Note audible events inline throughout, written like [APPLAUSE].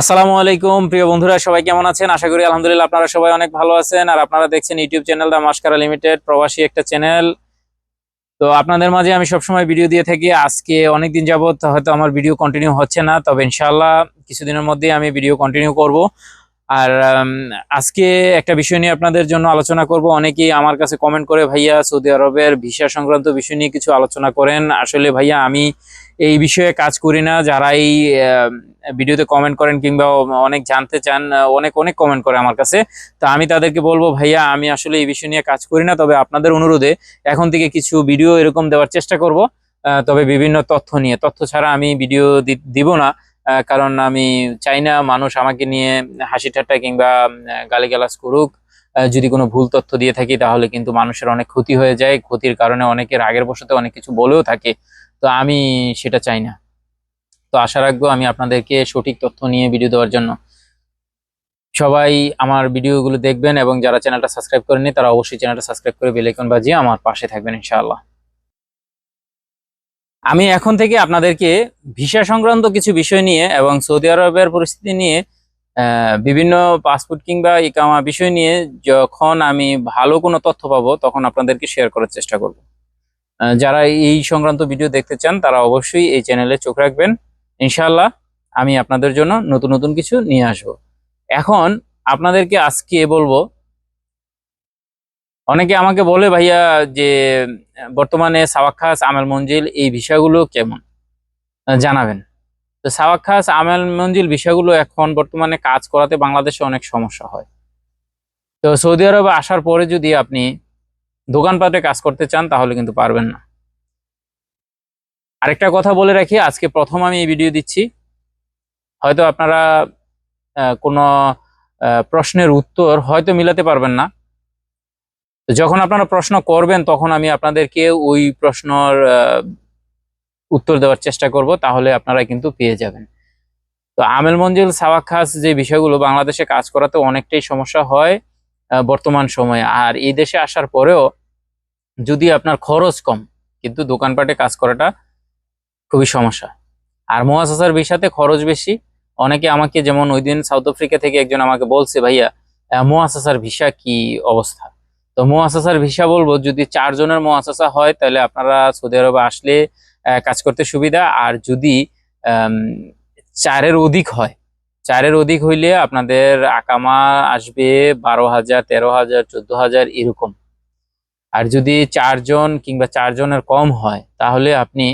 আসসালামু আলাইকুম, প্রিয় বন্ধুরা, সবাই কেমন আছেন? আশা করি আলহামদুলিল্লাহ আপনারা সবাই অনেক ভালো আছেন। আর আপনারা দেখছেন YouTube channel the Mascara limited, প্রবাসী একটা চ্যানেল। তো আপনাদের মাঝে আমি সবসময় ভিডিও দিয়ে থাকি। আজকে অনেক দিন যাবত হয়তো আমার ভিডিও কন্টিনিউ হচ্ছে না, তবে ইনশাআল্লাহ কিছুদিনের মধ্যেই আমি ভিডিও কন্টিনিউ করব। আর আজকে একটা বিষয় নিয়ে আপনাদের জন্য আলোচনা করব। অনেকেই আমার কাছে কমেন্ট করে, ভাইয়া, সৌদি আরবের ভিসা সংক্রান্ত বিষয় নিয়ে কিছু আলোচনা করেন। আসলে ভাইয়া, আমি এই বিষয়ে কাজ করি না। যারা এই ভিডিওতে কমেন্ট করেন কিংবা অনেক জানতে চান অনেক অনেক কমেন্ট করে আমার কাছে। তো আমি তাদেরকে বলব, ভাইয়া, আমি আসলে এই বিষয় নিয়ে কাজ করি না। তবে আপনাদের অনুরোধে এখন থেকে কিছু ভিডিও এরকম দেওয়ার চেষ্টা করব। তবে বিভিন্ন তথ্য নিয়ে, তথ্য ছাড়া আমি ভিডিও দিব না। কারণ আমি চাই না মানুষ আমাকে নিয়ে হাসি ঠাট্টা কিংবা গালিগালাজ করুক। যদি কোনো ভুল তথ্য দিয়ে থাকি তাহলে কিন্তু মানুষের অনেক ক্ষতি হয়ে যায়। ক্ষতির কারণে অনেকের আগের বসতে অনেক কিছু বলেও থাকে। তো আমি সেটা চাই না। তো আশা রাখব আমি আপনাদেরকে সঠিক তথ্য নিয়ে ভিডিও দেওয়ার জন্য। সবাই আমার ভিডিওগুলো দেখবেন এবং যারা চ্যানেলটা সাবস্ক্রাইব করেনি তারা অবশ্যই চ্যানেলটা সাবস্ক্রাইব করে বেল আইকন বাজিয়ে আমার পাশে থাকবেন, ইনশাআল্লাহ। আমি এখন থেকে আপনাদেরকে ভিসা সংক্রান্ত কিছু বিষয় নিয়ে এবং সৌদি আরবের পরিস্থিতি নিয়ে বিভিন্ন পাসপোর্ট কিংবা ইকামা বিষয় নিয়ে যখন আমি ভালো কোনো তথ্য পাবো, তখন আপনাদেরকে শেয়ার করার চেষ্টা করব। যারা এই সংক্রান্ত ভিডিও দেখতে চান, তারা অবশ্যই এই চ্যানেলে চোখ রাখবেন। ইনশাল্লাহ আমি আপনাদের জন্য নতুন নতুন কিছু নিয়ে আসব। এখন আপনাদেরকে আজকে বলব অনেকে আমাকে বলে, ভাইয়া, যে, বর্তমানে সাওয়াক্খাস আমেল মঞ্জিল এই বিষয়গুলো কেমন? জানাবেন। তো সাওয়াক্খাস আমেল মঞ্জিল বিষয়গুলো এখন বর্তমানে কাজ করাতে বাংলাদেশে অনেক সমস্যা হয়। তো সৌদি আরবে আসার পরে যদি আপনি দোকানপাটে কাজ করতে চান, তাহলে কিন্তু পারবেন না। আরেকটা কথা বলে রাখি, আজকে প্রথম আমি এই ভিডিও দিচ্ছি। হয়তো আপনারা কোনো প্রশ্নের উত্তর হয়তো মিলাতে পারবেন না। তো যখন আপনারা প্রশ্ন করবেন, তখন আমি আপনাদেরকে ওই প্রশ্নর উত্তর দেওয়ার চেষ্টা করব, তাহলে আপনারা কিন্তু পেয়ে যাবেন। তো আমেল মঞ্জিল সাওয়াখাস যে বিষয়গুলো বাংলাদেশে কাজ করাতে অনেকটাই সমস্যা হয় বর্তমান সময়ে। আর এই দেশে আসার পরেও যদি আপনার খরচ কম, কিন্তু দোকানপাটে কাজ করাটা খুবই সমস্যা। আর মোয়াসাসার ভিসাতে খরচ বেশি। অনেকে আমাকে যেমন ওই দিন সাউথ আফ্রিকা থেকে একজন আমাকে বলছে, ভাইয়া মোয়াসাসার ভিসা কি অবস্থা? তো মোয়াসাসার ভিসা বলব, যদি চারজনের মোয়াসাসা হয়, তাহলে আপনারা সৌদি আরবে আসলে কাজ করতে সুবিধা। আর যদি চারের অধিক হয়, চারের অধিক হইলে আপনাদের আকামা আসবে বারো হাজার, তেরো হাজার, চোদ্দ হাজার, এরকম। আর যদি চারজন কিংবা চারজনের কম হয়, তাহলে আপনি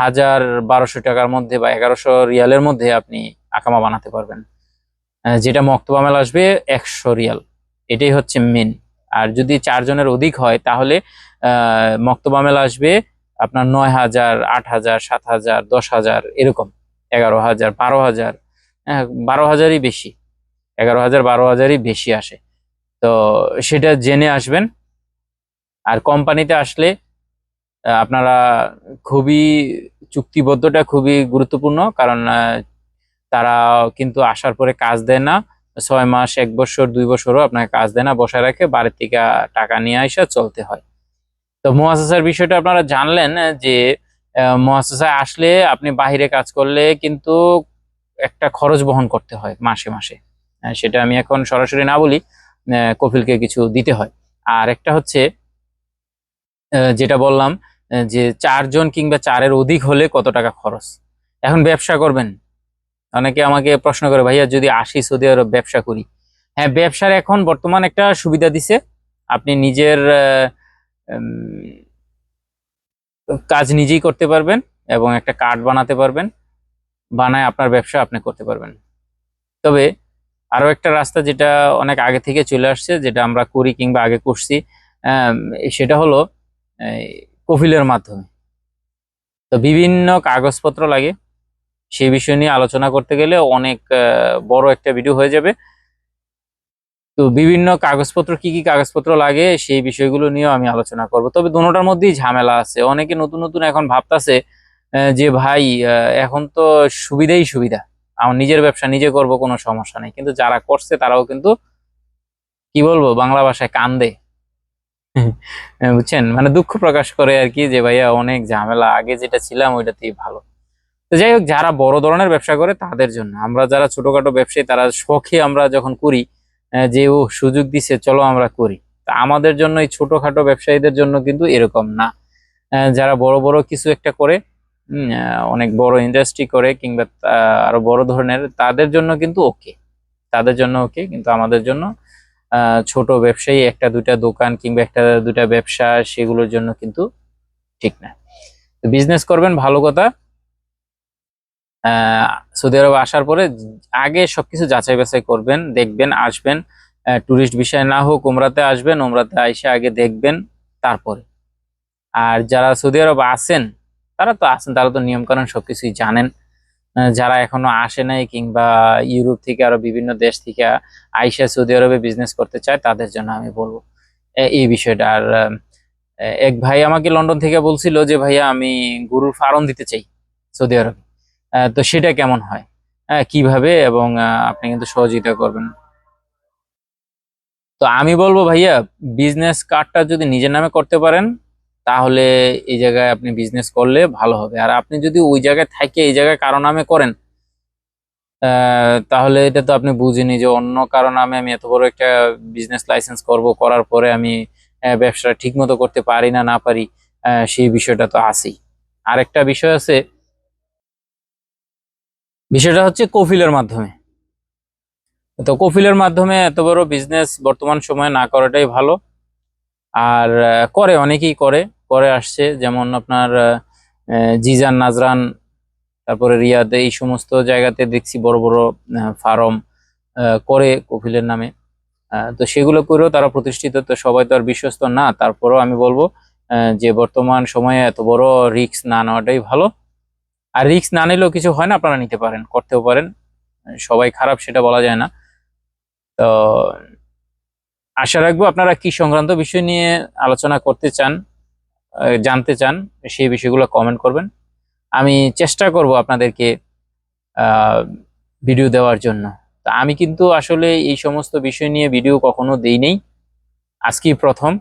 হাজার বারোশো টাকার মধ্যে বা এগারোশো রিয়ালের মধ্যে আপনি আকামা বানাতে পারবেন। যেটা মক্তবামেল আসবে, একশো রিয়াল। এটাই হচ্ছে মেন আর যদি চারজনের অধিক হয়, তাহলে মক্তবামেল আসবে আপনার নয় হাজার, আট হাজার, সাত হাজার, দশ হাজার, এরকম। এগারো হাজার, বারো হাজার হ্যাঁ বারো হাজারই বেশি। এগারো হাজার, বারো হাজারই বেশি আসে। তো সেটা জেনে আসবেন। আর কোম্পানিতে আসলে আপনারা খুবই চুক্তিবদ্ধটা খুবই গুরুত্বপূর্ণ, কারণ তারা কিন্তু আসার পরে কাজ দেয় না। ছয় মাস এক বছর দুই বছরও আপনাকে কাজ দেয় না বসায় রাখে বাড়ির থেকে টাকা নিয়ে আসা চলতে হয়। তো মোয়াসাসার বিষয়টা আপনারা জানলেন যে আহ, আসলে আপনি বাহিরে কাজ করলে কিন্তু একটা খরচ বহন করতে হয় মাসে মাসে। সেটা আমি এখন সরাসরি না বলি আহ, কফিলকে কিছু দিতে হয়। আর একটা হচ্ছে যেটা বললাম যে চারজন কিংবা চারের অধিক হলে কত টাকা খরচ? এখন ব্যবসা করবেন অনেকে আমাকে প্রশ্ন করে, ভাইয়া, যদি আসি সৌদি আরব ব্যবসা করি? হ্যাঁ ব্যবসার এখন বর্তমান একটা সুবিধা দিছে। আপনি নিজের কাজ নিজেই করতে পারবেন এবং একটা কার্ড বানাতে পারবেন। বানায় আপনার ব্যবসা আপনি করতে পারবেন। তবে আরও একটা রাস্তা যেটা অনেক আগে থেকে চলে আসছে, যেটা আমরা করি কিংবা আগে করছি সেটা হলো কফিলের মাধ্যমে। তো বিভিন্ন কাগজপত্র লাগে সেই বিষয় নিয়ে আলোচনা করতে গেলে অনেক বড় একটা ভিডিও হয়ে যাবে। তো বিভিন্ন কাগজপত্র কি কি কাগজপত্র লাগে সেই বিষয়গুলো নিয়েও আমি আলোচনা করব। তবে দুটোটার মধ্যেই ঝামেলা আছে। অনেকে নতুন নতুন এখন ভাবতাছে যে ভাই আহ, এখন তো সুবিধাই সুবিধা। আমার নিজের ব্যবসা নিজে করব কোনো সমস্যা নেই। কিন্তু যারা করছে তারাও কিন্তু কি বলব বাংলা ভাষায় কান্দে। [LAUGHS] বুঝছেন? মানে দুঃখ প্রকাশ করে আর কি যে ভাইয়া অনেক ঝামেলা। আগে যেটা ছিলাম ওইটাতেই ভালো। তো যাই হোক, যারা বড় ধরনের ব্যবসা করে তাদের জন্য। আমরা যারা ছোটখাটো ব্যবসায়ী, তারা শখে আমরা যখন করি যে, ও, সুযোগ দিছে, চলো আমরা করি। তা আমাদের জন্য এই ছোটখাটো ব্যবসায়ীদের জন্য কিন্তু এরকম না। যারা বড় বড় কিছু একটা করে অনেক বড় ইন্ডাস্ট্রি করে কিংবা আরও বড় ধরনের, তাদের জন্য কিন্তু ওকে তাদের জন্য ওকে কিন্তু আমাদের জন্য ছোট ব্যবসায়ী, একটা, দুইটা দোকান কিংবা একটা, দুইটা ব্যবসা, সেগুলোর জন্য কিন্তু ঠিক না। বিজনেস করবেন, ভালো কথা। সৌদি আরব আসার পরে আগে সবকিছু যাচাই বাছাই করবেন, দেখবেন, আসবেন। টুরিস্ট বিষয় না হোক, উমরাতে আসবেন ওমরাতে আইসে আগে দেখবেন, তারপরে। আর যারা সৌদি আরব আসেন তারা তো আসেন তারা তো নিয়ম কানুন সবকিছুই জানেন। যারা এখনও আসে নাই কিংবা ইউরোপ থেকে আরও বিভিন্ন দেশ থেকে আইসা সৌদি আরবে বিজনেস করতে চায়, তাদের জন্য আমি বলব। এই বিষয়টা। আর এক ভাই আমাকে লন্ডন থেকে বলছিল যে, ভাইয়া, আমি গরুর ফার্ম দিতে চাই সৌদি আরবে। তো সেটা কেমন হয়? কীভাবে এবং আপনি কিন্তু সহযোগিতা করবেন। তো আমি বলব ভাইয়া বিজনেস কার্ডটা যদি নিজের নামে করতে পারেন, তাহলে এই জায়গায় আপনি বিজনেস করলে ভালো হবে। আর আপনি যদি ওই জায়গায় থাকে, এই জায়গায় কারও নামে করেন তাহলে এটা তো আপনি বুঝিনি যে অন্য কারও নামে আমি এত বড় একটা বিজনেস লাইসেন্স করব, করার পরে আমি ব্যবসাটা ঠিক মতো করতে পারি না না পারি সেই বিষয়টা তো আছেই। আরেকটা বিষয় আছে বিষয়টা হচ্ছে কফিলের মাধ্যমে। তো কফিলের মাধ্যমে এত বড় বিজনেস বর্তমান সময়ে না করাটাই ভালো। আর করে, অনেকেই করে। করে আসছে, যেমন আপনার জিজান, নাজরান, তারপরে রিয়াদে, এই সমস্ত জায়গাতে দেখছি বড় বড় ফার্ম করে কফিলের নামে। তো সেগুলো করেও তারা প্রতিষ্ঠিত। তো সবাই তো আর বিশ্বস্ত না, তারপরেও আমি বলব যে বর্তমান সময়ে এত বড় রিস্ক না নেওয়াটাই ভালো। আর রিস্ক না নিলেও কিছু হয় না, আপনারা নিতে পারেন, করতেও পারেন। সবাই খারাপ, সেটা বলা যায় না। তো আশা রাখব আপনারা কি সংক্রান্ত বিষয় নিয়ে আলোচনা করতে চান জানতে চান, সেই বিষয়গুলো কমেন্ট করবেন। আমি চেষ্টা করব আপনাদেরকে ভিডিও দেওয়ার জন্য। তা আমি কিন্তু আসলে এই সমস্ত বিষয় নিয়ে ভিডিও কখনো দেই নেই। আজকেই প্রথম।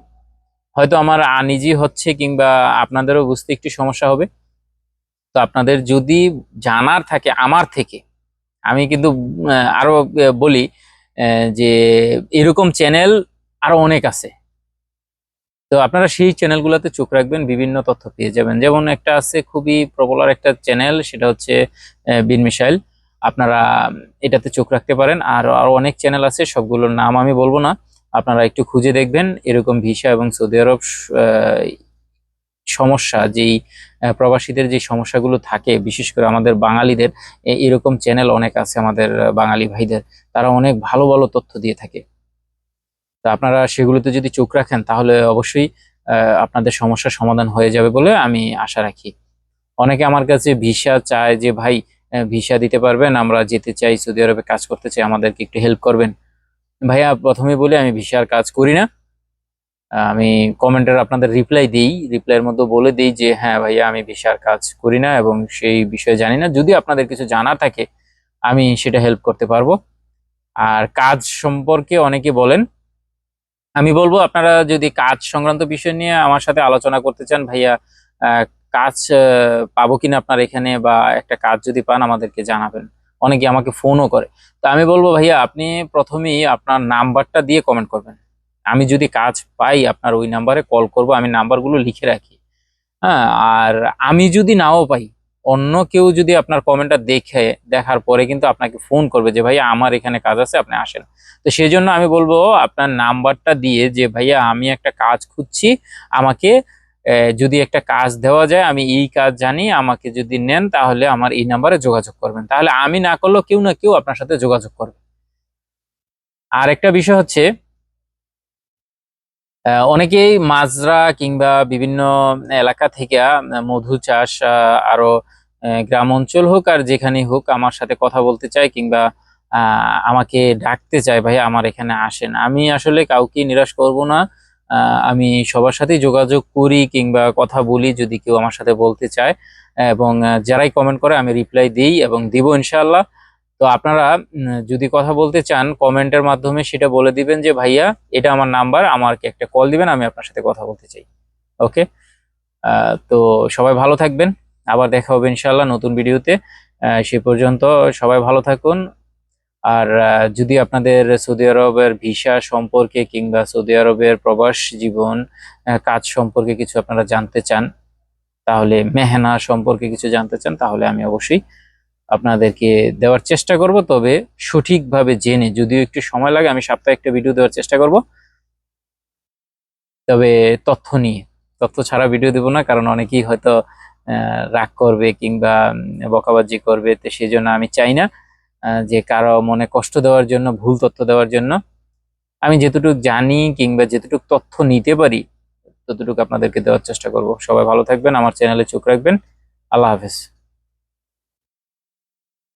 হয়তো আমার আনিজি হচ্ছে কিংবা আপনাদেরও বুঝতে একটু সমস্যা হবে। তো আপনাদের যদি জানার থাকে আমার থেকে আমি কিন্তু আহ, আরও বলি যে এরকম চ্যানেল আরও অনেক আছে। তো আপনারা সেই চ্যানেলগুলোতে চোখ রাখবেন বিভিন্ন তথ্য পেয়ে যাবেন। যেমন একটা আছে খুবই পপুলার একটা চ্যানেল সেটা হচ্ছে বিন মিসাইল আপনারা এটাতে চোখ রাখতে পারেন। আর আরও অনেক চ্যানেল আছে সবগুলোর নাম আমি বলব না। আপনারা একটু খুঁজে দেখবেন এরকম ভিসা এবং সৌদি আরব সমস্যা, যেই প্রবাসীদের যে সমস্যাগুলো থাকে, বিশেষ করে আমাদের বাঙালিদের এরকম চ্যানেল অনেক আছে আমাদের বাঙালি ভাইদের। তারা অনেক ভালো ভালো তথ্য দিয়ে থাকে। তো আপনারা সেগুলোতে যদি চোখ রাখেন, তাহলে অবশ্যই আপনাদের সমস্যার সমাধান হয়ে যাবে বলে আমি আশা রাখি। অনেকে আমার কাছে ভিসা চায় যে, ভাই ভিসা দিতে পারবেন, আমরা যেতে চাই, সৌদি আরবে কাজ করতে চাই, আমাদেরকে একটু হেল্প করবেন। ভাইয়া প্রথমে বলি, আমি ভিসার কাজ করি না। আমি কমেন্টের আপনাদের রিপ্লাই দিই। রিপ্লাইয়ের মধ্যে বলে দিই যে হ্যাঁ ভাইয়া, আমি ভিসার কাজ করি না এবং সেই বিষয়ে জানি না। যদি আপনাদের কিছু জানা থাকে, আমি সেটা হেল্প করতে পারব। আর কাজ সম্পর্কে অনেকে বলেন, আমি বলব, আপনারা যদি কাজ সংক্রান্ত বিষয় নিয়ে আমার সাথে আলোচনা করতে চান, ভাইয়া কাজ পাবো কিনা আপনার এখানে বা একটা কাজ যদি পান, আমাদেরকে জানাবেন। অনেকে আমাকে ফোনও করে। তো আমি বলব, ভাইয়া, আপনি প্রথমেই আপনার নাম্বারটা দিয়ে কমেন্ট করবেন। আমি যদি কাজ পাই আপনার ওই নাম্বারে কল করব, আমি নাম্বারগুলো লিখে রাখি। হ্যাঁ আর আমি যদি নাও পাই, অন্য কেউ যদি আপনার কমেন্টটা দেখে, দেখার পরে কিন্তু আপনাকে ফোন করবে যে, ভাইয়া, আমার এখানে কাজ আছে, আপনি আসেন। তো সেই জন্য আমি বলব, আপনার নাম্বারটা দিয়ে যে, ভাইয়া, আমি একটা কাজ খুঁজছি, আমাকে যদি একটা কাজ দেওয়া যায়, আমি এই কাজ জানি, আমাকে যদি নেন, তাহলে আমার এই নাম্বারে যোগাযোগ করবেন। তাহলে আমি না করলেও কেউ না কেউ আপনার সাথে যোগাযোগ করবে। আর একটা বিষয় হচ্ছে অনেকেই মাজরা কিংবা বিভিন্ন এলাকা থেকে মধু চাষ আরও গ্রাম অঞ্চল হোক আর যেখানেই হোক আমার সাথে কথা বলতে চায় কিংবা আমাকে ডাকতে চায়, ভাই, আমার এখানে আসেন। আমি আসলে কাউকে নিরাশ করব না। আমি সবার সাথেই যোগাযোগ করি কিংবা কথা বলি যদি কেউ আমার সাথে বলতে চায়। এবং যারাই কমেন্ট করে আমি রিপ্লাই দিই এবং দিব ইনশাআল্লাহ। তো আপনারা যদি কথা বলতে চান কমেন্টের মাধ্যমে সেটা বলে দিবেন যে, ভাইয়া, এটা আমার নাম্বার আমাকে একটা কল দিবেন, আমি আপনার সাথে কথা বলতে চাই। ওকে তো সবাই ভালো থাকবেন। আবার দেখা হবে ইনশাল্লাহ নতুন ভিডিওতে। সে পর্যন্ত সবাই ভালো থাকুন। আর যদি আপনাদের সৌদি আরবের ভিসা সম্পর্কে কিংবা সৌদি আরবের প্রবাস জীবন কাজ সম্পর্কে কিছু আপনারা জানতে চান, তাহলে মেহনা সম্পর্কে কিছু জানতে চান, তাহলে আমি অবশ্যই আপনাদেরকে দেওয়ার চেষ্টা করব, তবে সঠিকভাবে জেনে, যদিও একটু সময় লাগে, আমি সপ্তাহে একটা ভিডিও দেওয়ার চেষ্টা করব। তবে তথ্য নিয়ে, তথ্য ছাড়া ভিডিও দেবো না, কারণ অনেকেই হয়তো রাগ করবে কিংবা বকাবাজি করবে, তো সেই জন্য আমি চাই না যে কারও মনে কষ্ট দেওয়ার জন্য, ভুল তথ্য দেওয়ার জন্য। আমি যেতটুকু জানি কিংবা যেতটুকু তথ্য নিতে পারি, ততটুকু আপনাদেরকে দেওয়ার চেষ্টা করব। সবাই ভালো থাকবেন, আমার চ্যানেলে চোখ রাখবেন। আল্লাহ হাফেজ।